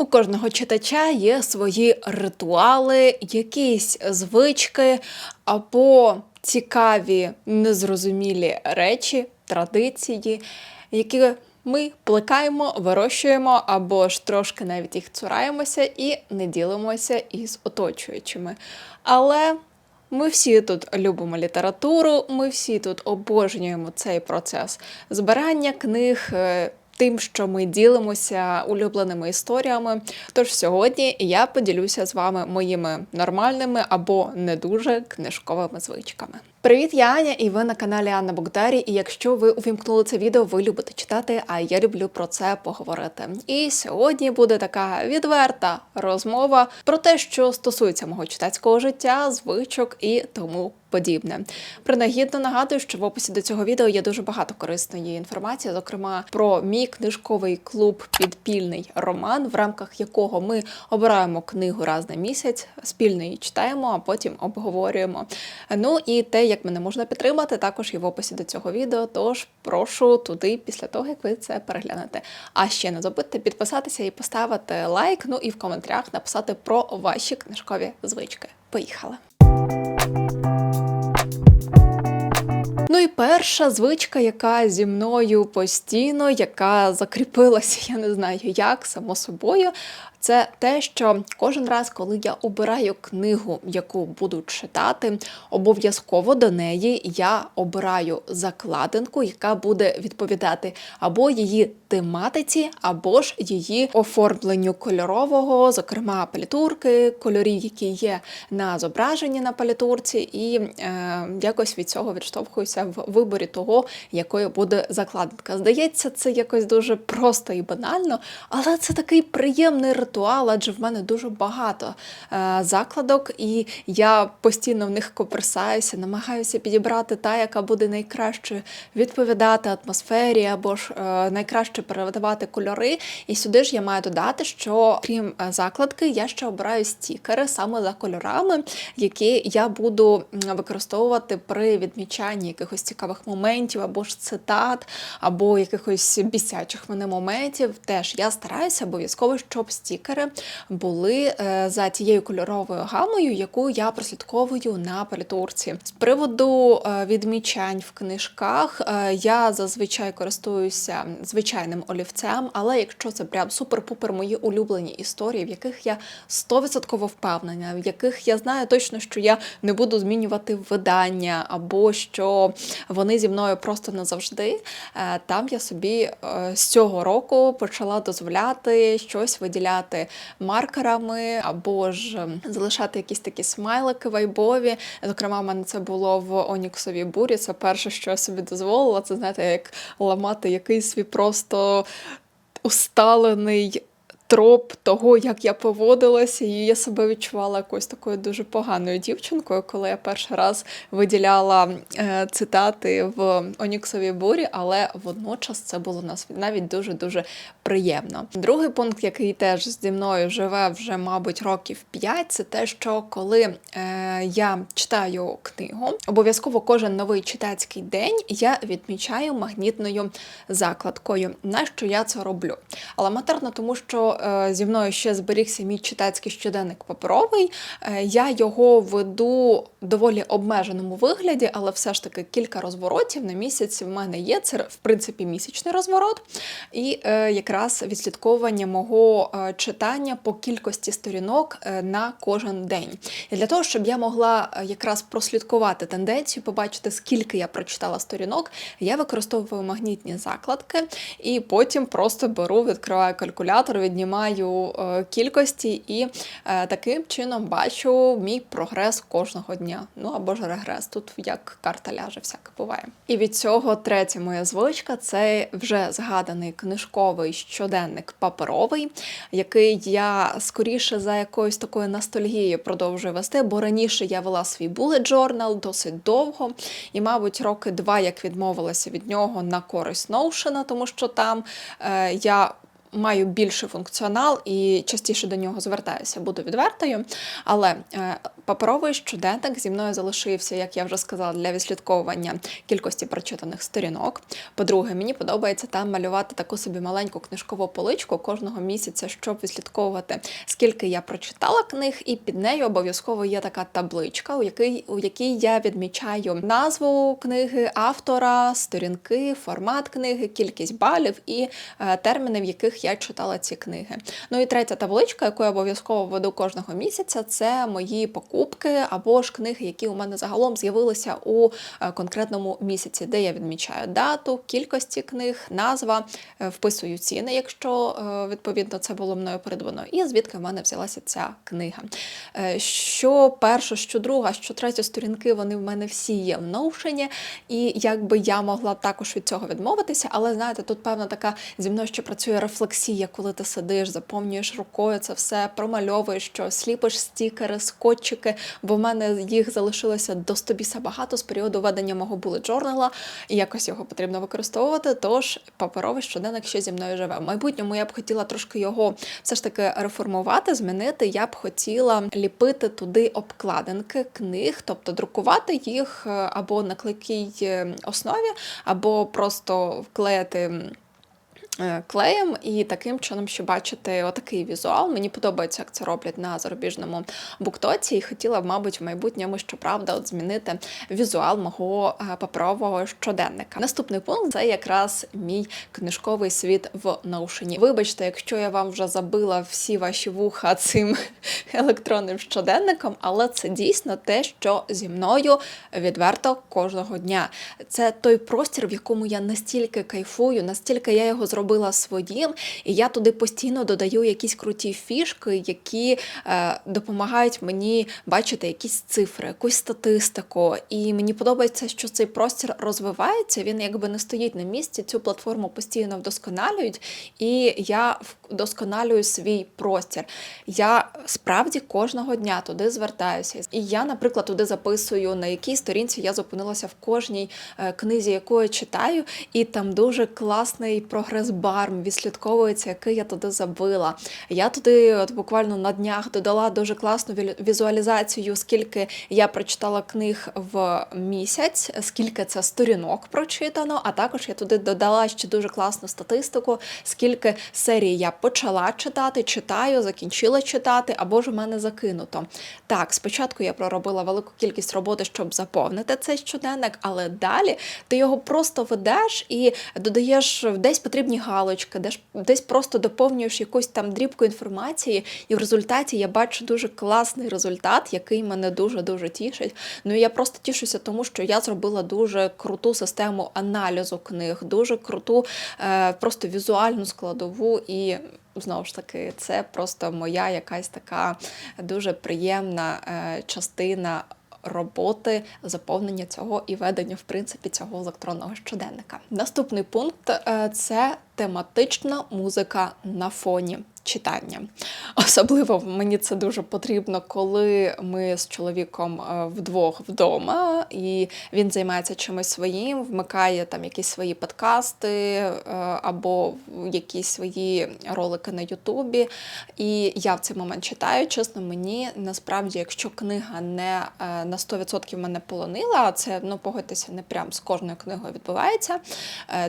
У кожного читача є свої ритуали, якісь звички або цікаві незрозумілі речі, традиції, які ми плекаємо, вирощуємо або ж трошки навіть їх цураємося і не ділимося із оточуючими. Але ми всі тут любимо літературу, ми всі тут обожнюємо цей процес збирання книг. Тим, що ми ділимося улюбленими історіями. Тож сьогодні я поділюся з вами моїми нормальними або не дуже книжковими звичками. Привіт, я Аня, і ви на каналі Анна Богдарі. І якщо ви увімкнули це відео, ви любите читати, а я люблю про це поговорити. І сьогодні буде така відверта розмова про те, що стосується мого читацького життя, звичок і тому подібне. Принагідно нагадую, що в описі до цього відео є дуже багато корисної інформації, зокрема про мій книжковий клуб Підпільний роман, в рамках якого ми обираємо книгу раз на місяць, спільно її читаємо, а потім обговорюємо. Ну і те, як мене можна підтримати, також є в описі до цього відео. Тож прошу туди після того, як ви це переглянете. А ще не забудьте підписатися і поставити лайк. Ну і в коментарях написати про ваші книжкові звички. Поїхали! Ну і перша звичка, яка зі мною постійно, яка закріпилася, я не знаю як, само собою, це те, що кожен раз, коли я обираю книгу, яку буду читати, обов'язково до неї я обираю закладинку, яка буде відповідати або її тематиці, або ж її оформленню кольорового, зокрема палітурки, кольорів, які є на зображенні на палітурці, і е, якось від цього відштовхуюся в виборі того, якою буде закладинка. Здається, це якось дуже просто і банально, але це такий приємний ритуал, адже в мене дуже багато е, закладок, і я постійно в них коперсаюся, намагаюся підібрати та, яка буде найкраще відповідати атмосфері, або ж е, найкраще передавати кольори. І сюди ж я маю додати, що крім е, закладки, я ще обираю стікери саме за кольорами, які я буду використовувати при відмічанні якихось цікавих моментів, або ж цитат, або якихось бісячих мене моментів. Теж я стараюся обов'язково, щоб стікери були е, за тією кольоровою гамою, яку я прослідковую на палітурці. З приводу е, відмічань в книжках е, я зазвичай користуюся звичайним олівцем, але якщо це прям супер-пупер мої улюблені історії, в яких я 100% впевнена, в яких я знаю точно, що я не буду змінювати видання, або що вони зі мною просто назавжди. Там я собі з цього року почала дозволяти щось виділяти маркерами, або ж ем, залишати якісь такі смайлики вайбові. Зокрема, в мене це було в Оніксовій бурі. Це перше, що я собі дозволила. Це знаєте, як ламати якийсь свій просто усталений. Троп того, як я поводилася, і я себе відчувала якось такою дуже поганою дівчинкою, коли я перший раз виділяла е, цитати в Оніксовій бурі, але водночас це було нас навіть дуже дуже приємно. Другий пункт, який теж зі мною живе вже, мабуть, років 5, це те, що коли е, я читаю книгу, обов'язково кожен новий читацький день я відмічаю магнітною закладкою. На що я це роблю? Елементарно, тому що зі мною ще зберігся мій читацький щоденник паперовий. Е, я його веду в доволі обмеженому вигляді, але все ж таки кілька розворотів на місяць в мене є. Це в принципі місячний розворот, і е, якраз відслідковування мого е, читання по кількості сторінок е, на кожен день. І для того, щоб я могла е, якраз прослідкувати тенденцію, побачити, скільки я прочитала сторінок, я використовую магнітні закладки і потім просто беру, відкриваю калькулятор, віднімаю е, кількості і е, таким чином бачу мій прогрес кожного дня. Ну або ж регрес. Тут як карта ляже, всяке буває. І від цього третя моя звичка це вже згаданий книжковий щоденник паперовий, який я скоріше за якоюсь такою ностальгією продовжую вести, бо раніше я вела свій bullet journal досить довго, і, мабуть, роки два як відмовилася від нього на користь Notion, тому що там е, я маю більший функціонал і частіше до нього звертаюся, буду відвертою. Але е, паперовий щоденник зі мною залишився, як я вже сказала, для відслідковування кількості прочитаних сторінок. По-друге, мені подобається там малювати таку собі маленьку книжкову поличку кожного місяця, щоб відслідковувати, скільки я прочитала книг, і під нею обов'язково є така табличка, у якій, у якій я відмічаю назву книги, автора, сторінки, формат книги, кількість балів і е, терміни, в яких я читала ці книги. Ну і третя табличка, яку я обов'язково веду кожного місяця, це мої покупки або ж книги, які у мене загалом з'явилися у е, конкретному місяці, де я відмічаю дату, кількості книг, назва, е, вписую ціни, якщо е, відповідно це було мною придбано, і звідки в мене взялася ця книга. Що перша, що друга, що третя сторінки, вони в мене всі є в Notion, і якби я могла також від цього відмовитися, але знаєте, тут певна така зі мною ще працює рефлексія, коли ти сидиш, заповнюєш рукою це все, промальовуєш що сліпиш стікери, скотчики, бо в мене їх залишилося до стобіса багато з періоду ведення мого bullet journal, і якось його потрібно використовувати. Тож паперовий щоденник ще зі мною живе. В майбутньому я б хотіла трошки його все ж таки реформувати, змінити. Я б хотіла ліпити туди обкладинки книг, тобто друкувати їх е, або на клейкій е, основі, або просто вклеїти. Е, Клеєм і таким чином, щоб бачити отакий візуал. Мені подобається, як це роблять на зарубіжному буктоці, і хотіла б, мабуть, в майбутньому, щоправда, от змінити візуал мого е, паперового щоденника. Наступний пункт це якраз мій книжковий світ в Notion. Вибачте, якщо я вам вже забила всі ваші вуха цим електронним щоденником, але це дійсно те, що зі мною відверто кожного дня. Це той простір, в якому я настільки кайфую, настільки я його зробила своїм, і я туди постійно додаю якісь круті фішки, які е, допомагають мені бачити якісь цифри, якусь статистику. І мені подобається, що цей простір розвивається. Він якби не стоїть на місці. Цю платформу постійно вдосконалюють, і я вдосконалюю свій простір. Я справді кожного дня туди звертаюся. І я, наприклад, туди записую, на якій сторінці я зупинилася в кожній е, книзі, яку я читаю, і там дуже класний прогрес-бар відслідковується, який я туди забила. Я туди, от буквально на днях, додала дуже класну візуалізацію, скільки я прочитала книг в місяць, скільки це сторінок прочитано, а також я туди додала ще дуже класну статистику, скільки серій я почала читати, читаю, закінчила читати, або ж у мене закинуто. Так, спочатку я проробила велику кількість роботи, щоб заповнити цей щоденник, але далі ти його просто ведеш і додаєш десь потрібні галочки, десь, десь просто доповнюєш якусь там дрібку інформації, і в результаті я бачу дуже класний результат, який мене дуже-дуже тішить. Ну і я просто тішуся тому, що я зробила дуже круту систему аналізу книг, дуже круту е, просто візуальну складову і. Знову ж таки, це просто моя якась така дуже приємна е, частина роботи заповнення цього і ведення, в принципі, цього електронного щоденника. Наступний пункт е, це тематична музика на фоні. Читання. Особливо мені це дуже потрібно, коли ми з чоловіком е, вдвох вдома, і він займається чимось своїм, вмикає там якісь свої подкасти е, або якісь свої ролики на Ютубі. І я в цей момент читаю. Чесно, мені насправді, якщо книга не е, на 100% мене полонила, а це ну погодьтеся, не прям з кожною книгою відбувається.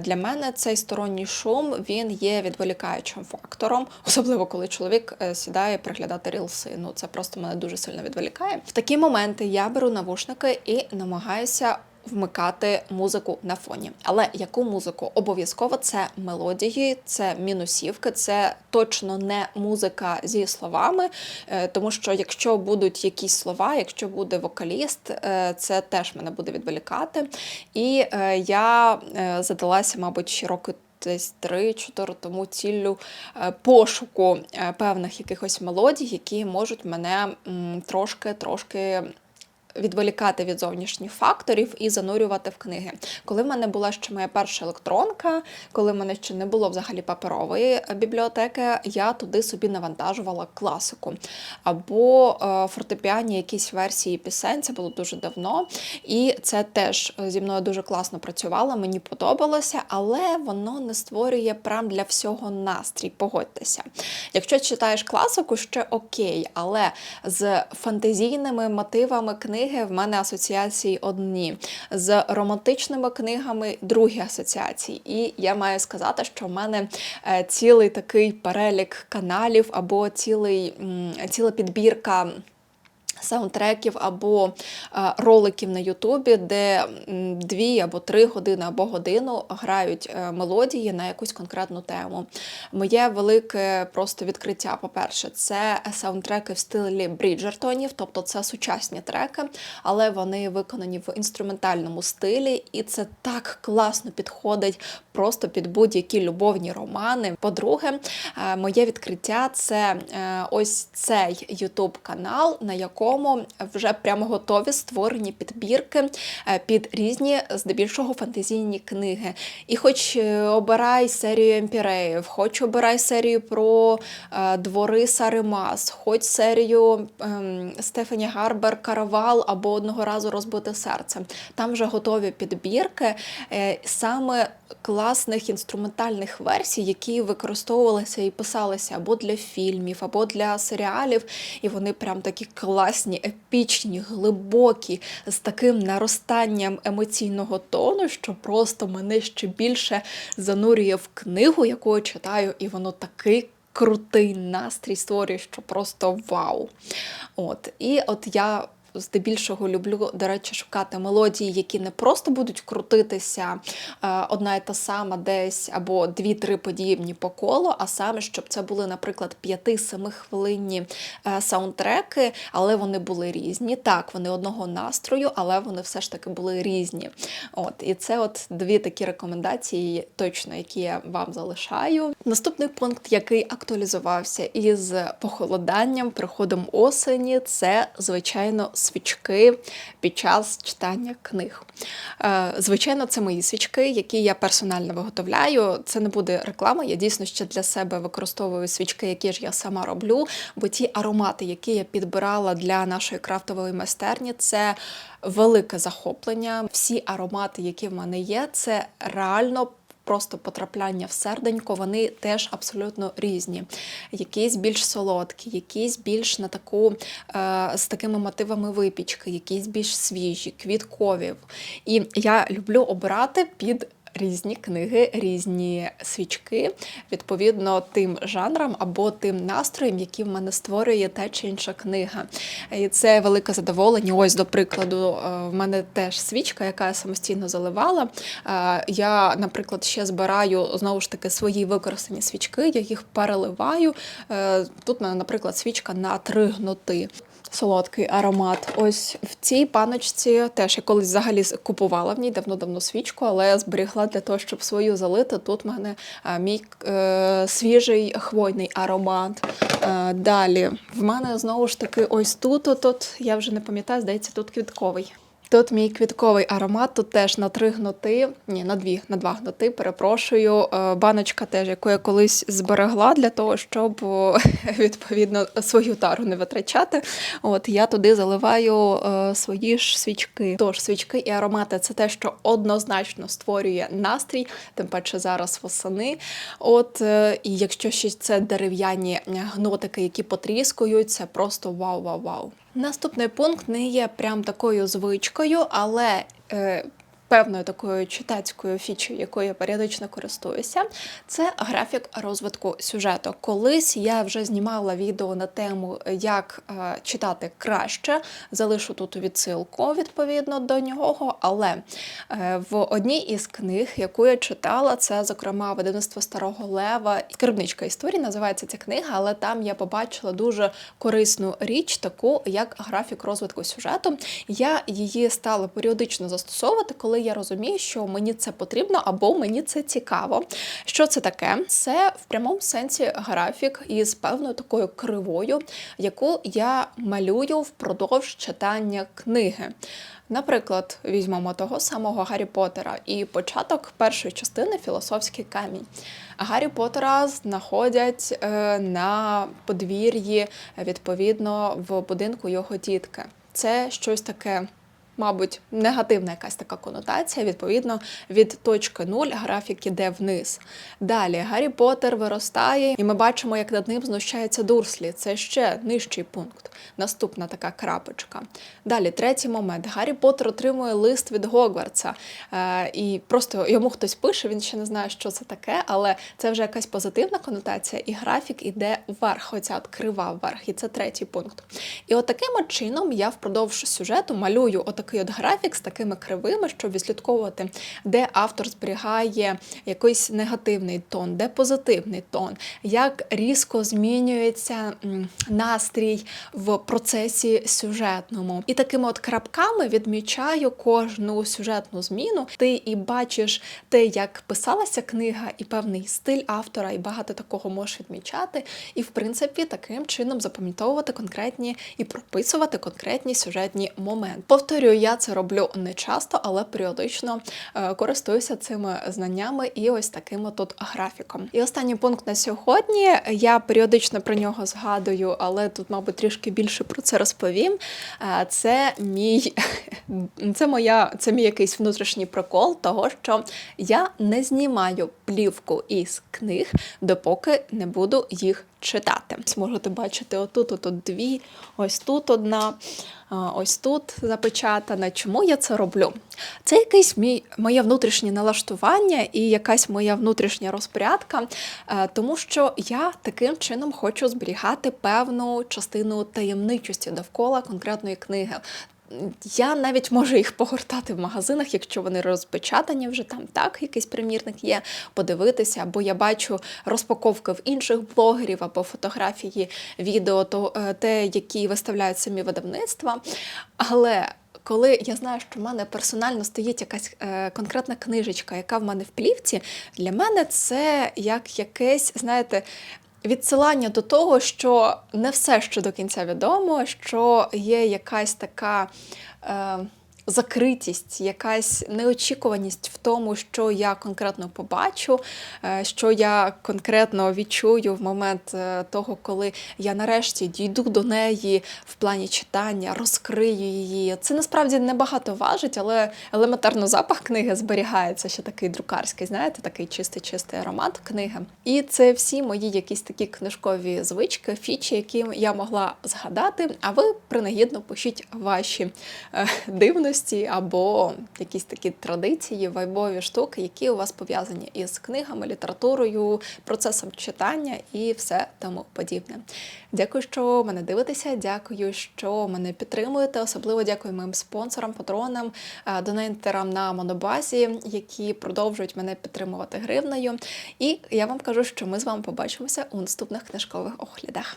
Для мене цей сторонній шум він є відволікаючим фактором, особливо коли чоловік е, сідає приглядати рілси. Ну це просто мене дуже сильно відволікає. В такі моменти я беру навушники і намагаюся. Вмикати музику на фоні. Але яку музику? Обов'язково це мелодії, це мінусівки, це точно не музика зі словами. е, Тому що якщо будуть якісь слова, якщо буде вокаліст, е, це теж мене буде відволікати. І я задалася, мабуть, роки десь 3-4 тому ціллю е, пошуку е, певних якихось мелодій, які можуть мене трошки трошки відволікати від зовнішніх факторів і занурювати в книги. Коли в мене була ще моя перша електронка, коли в мене ще не було взагалі паперової бібліотеки, я туди собі навантажувала класику або е, фортепіані якісь версії пісень. Це було дуже давно. І це теж зі мною дуже класно працювало, мені подобалося, але воно не створює прям для всього настрій. Погодьтеся. Якщо читаєш класику, ще окей, але з фантазійними мотивами книги в мене асоціації одні, з романтичними книгами другі асоціації. І я маю сказати, що в мене е, цілий такий перелік каналів або цілий, ціла підбірка. Саундтреків або е, роликів на Ютубі, де дві або три години або годину грають е, мелодії на якусь конкретну тему. Моє велике просто відкриття, по-перше, це саундтреки в стилі Бріджертонів, тобто це сучасні треки, але вони виконані в інструментальному стилі, і це так класно підходить просто під будь-які любовні романи. По-друге, е, моє відкриття це ось цей Ютуб канал, на якому вже прямо готові створені підбірки е, під різні, здебільшого, фантазійні книги. І хоч е, обирай серію емпіреїв, хоч обирай серію про е, двори Саримас, хоч серію ем, Стефані Гарбер Каравал або одного разу розбите серце. Там вже готові підбірки саме класних інструментальних версій, які використовувалися і писалися або для фільмів, або для серіалів. І вони прям такі класні, епічні, глибокі, з таким наростанням емоційного тону, що просто мене ще більше занурює в книгу, яку я читаю, і воно такий. Крутий настрій створює, що просто вау. От. І от я здебільшого люблю, до речі, шукати мелодії, які не просто будуть крутитися е, одна і та сама десь або дві-три подібні по колу, а саме, щоб це були, наприклад, 5-7 хвилинні е, саундтреки, але вони були різні. Так, вони одного настрою, але вони все ж таки були різні. От, І це от дві такі рекомендації, точно, які я вам залишаю. Наступний пункт, який актуалізувався із похолоданням, приходом осені, це, звичайно, свічки під час читання книг. Е, Звичайно, це мої свічки, які я персонально виготовляю. Це не буде реклама. Я дійсно ще для себе використовую свічки, які ж я сама роблю. Бо ті аромати, які я підбирала для нашої крафтової майстерні, це велике захоплення. Всі аромати, які в мене є, це реально просто потрапляння в серденько, вони теж абсолютно різні. Якісь більш солодкі, якісь більш на таку е, з такими мотивами випічки, якісь більш свіжі, квіткові. І я люблю обирати під. Різні книги, різні свічки, відповідно тим жанрам або тим настроєм, які в мене створює та чи інша книга. І це велике задоволення. Ось, до прикладу, е, в мене теж свічка, яка я самостійно заливала. Е, Я, наприклад, ще збираю знову ж таки свої використані свічки, я їх переливаю. Е, Тут, наприклад, свічка на три гноти. Солодкий аромат. Ось в цій паночці теж я колись взагалі купувала в ній давно-давно свічку, але я зберігла для того, щоб свою залити. Тут в мене а, мій е, свіжий хвойний аромат. Е, далі в мене знову ж таки ось тут, от, от, я вже не пам'ятаю, здається, тут квітковий. Тут мій квітковий аромат, тут теж на три гноти, ні, на дві, на два гноти, перепрошую. Е, Баночка теж, яку я колись зберегла для того, щоб відповідно свою тару не витрачати. От я туди заливаю е, свої ж свічки. Тож свічки і аромати це те, що однозначно створює настрій, тим паче зараз восени. От е, і якщо ще це дерев'яні гнотики, які потріскують, це просто вау-вау-вау. Наступний пункт не є прям такою звичкою, але е, певною такою читацькою фічею, якою я періодично користуюся, це графік розвитку сюжету. Колись я вже знімала відео на тему, як е, читати краще. Залишу тут відсилку відповідно до нього. Але е, в одній із книг, яку я читала, це, зокрема, видавництво Старого Лева, скарбничка історії називається ця книга, але там я побачила дуже корисну річ, таку як графік розвитку сюжету. Я її стала періодично застосовувати, коли коли я розумію, що мені це потрібно або мені це цікаво. Що це таке? Це в прямому сенсі графік із певною такою кривою, яку я малюю впродовж читання книги. Наприклад, візьмемо того самого Гаррі Поттера і початок першої частини філософський камінь. Гаррі Поттера знаходять е, на подвір'ї, відповідно, в будинку його тітки. Це щось таке. Мабуть, негативна якась така конотація, відповідно, від точки нуль графік іде вниз. Далі Гаррі Поттер виростає, і ми бачимо, як над ним знущається Дурслі. Це ще нижчий пункт. Наступна така крапочка. Далі, третій момент. Гаррі Поттер отримує лист від Гогвартса. Е, і просто йому хтось пише, він ще не знає, що це таке, але це вже якась позитивна конотація, і графік іде вверх. Оця от крива вверх, і це третій пункт. І от таким чином я впродовж сюжету малюю отакий от графік з такими кривими, щоб відслідковувати, де автор зберігає якийсь негативний тон, де позитивний тон, як різко змінюється настрій в процесі сюжетному. І такими от крапками відмічаю кожну сюжетну зміну. Ти і бачиш те, як писалася книга, і певний стиль автора, і багато такого можеш відмічати. І, в принципі, таким чином запам'ятовувати конкретні і прописувати конкретні сюжетні моменти. Повторюю, я це роблю не часто, але періодично е, користуюся цими знаннями і ось таким тут графіком. І останній пункт на сьогодні. Я періодично про нього згадую, але тут, мабуть, трішки більше про це розповім. Е, Це мій це моя, це мій якийсь внутрішній прикол, того що я не знімаю плівку із книг, допоки не буду їх читати. Можете бачити, отут, отут дві, ось тут одна, ось тут запечатана. Чому я це роблю? Це якесь мій, моє внутрішнє налаштування і якась моя внутрішня розпорядка, е, тому що я таким чином хочу зберігати певну частину таємничості довкола конкретної книги. Я навіть можу їх погортати в магазинах, якщо вони розпечатані вже там так, якийсь примірник є, подивитися, або я бачу розпаковки в інших блогерів або фотографії, відео, то е, те, які виставляють самі видавництва. Але коли я знаю, що в мене персонально стоїть якась е, конкретна книжечка, яка в мене в плівці, для мене це як якесь, знаєте, відсилання до того, що не все ще до кінця відомо, що є якась така. Е, Закритість, якась неочікуваність в тому, що я конкретно побачу, е, що я конкретно відчую в момент е, того, коли я нарешті дійду до неї в плані читання, розкрию її. Це насправді небагато важить, але елементарно запах книги зберігається, ще такий друкарський, знаєте, такий чистий-чистий аромат книги. І це всі мої якісь такі книжкові звички, фічі, які я могла згадати. А ви принагідно пишіть ваші е, дивності або якісь такі традиції, вайбові штуки, які у вас пов'язані із книгами, літературою, процесом читання і все тому подібне. Дякую, що мене дивитеся. Дякую, що мене підтримуєте. Особливо дякую моїм спонсорам, патронам, е, донейтерам на монобазі, які продовжують мене підтримувати гривнею. І я вам кажу, що ми з вами побачимося у наступних книжкових оглядах.